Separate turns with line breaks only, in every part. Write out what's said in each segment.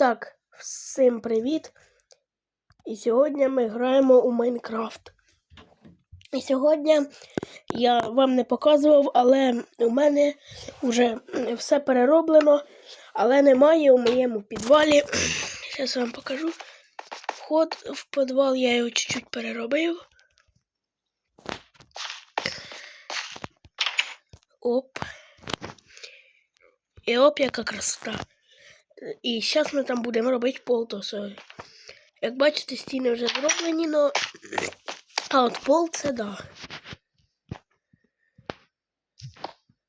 Так, всім привіт! І сьогодні ми граємо у Майнкрафт. І сьогодні я вам не показував, але у мене вже все перероблено, але немає у моєму підвалі. Зараз вам покажу. Вход в підвал я його чуть-чуть переробив. Оп. І оп, яка красота. І зараз ми там будемо робити пол, то все. Як бачите, стіни вже зроблені, но... а от пол це да.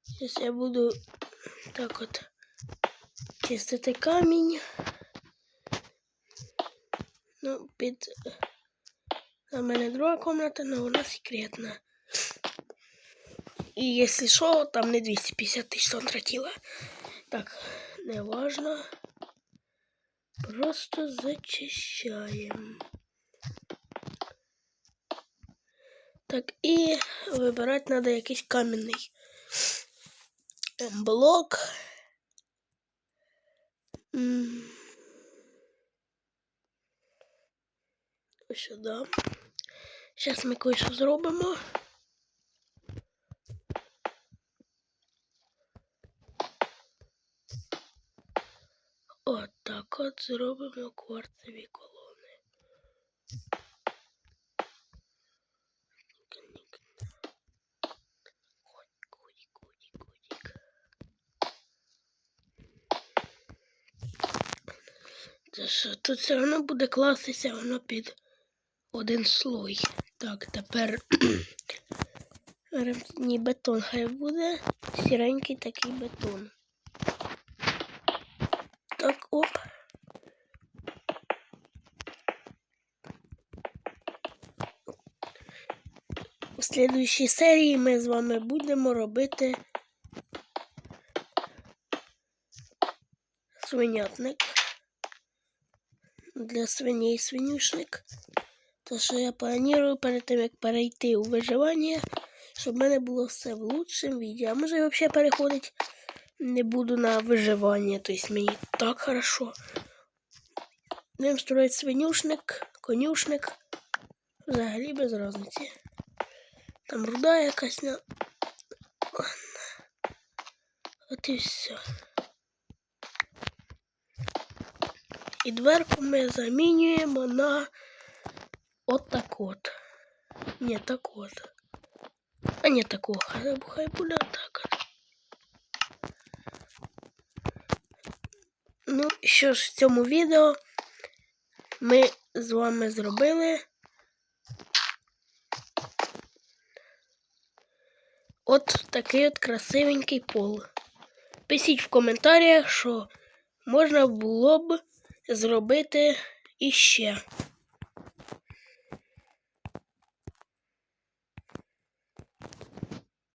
Зараз я буду так от чистити камінь. Ну, під. У мене друга комната, але вона секретна. І якщо що, там не 250 тисяч тратила. Так, не важно. Просто зачищаем. Так, і вибирати треба якийсь камінний ем, блок. Сюди. Зараз ми кое-що зробимо. От зробимо кварцеві колони. Це що, тут все одно буде кластися воно під один слой. Так, тепер ні бетон хай буде. Сіренький такий бетон. Так, оп. У слідуючій серії ми з вами будемо робити свинятник для свиней свинюшник. То що я планую перед тим, як перейти у виживання, щоб в мене було все в лучшому віді. А може взагалі переходити не буду на выживание, то есть мне так хорошо. Будемо строить свинюшник, конюшник. Взагалі без разниці. Там руда якась на. От і все. І дверку ми замінюємо на от так от. Не так от. А не такого. Хай буде так. Ну, що ж в цьому відео ми з вами зробили от такий от красивенький пол. Пишіть в коментарях, що можна було б зробити іще.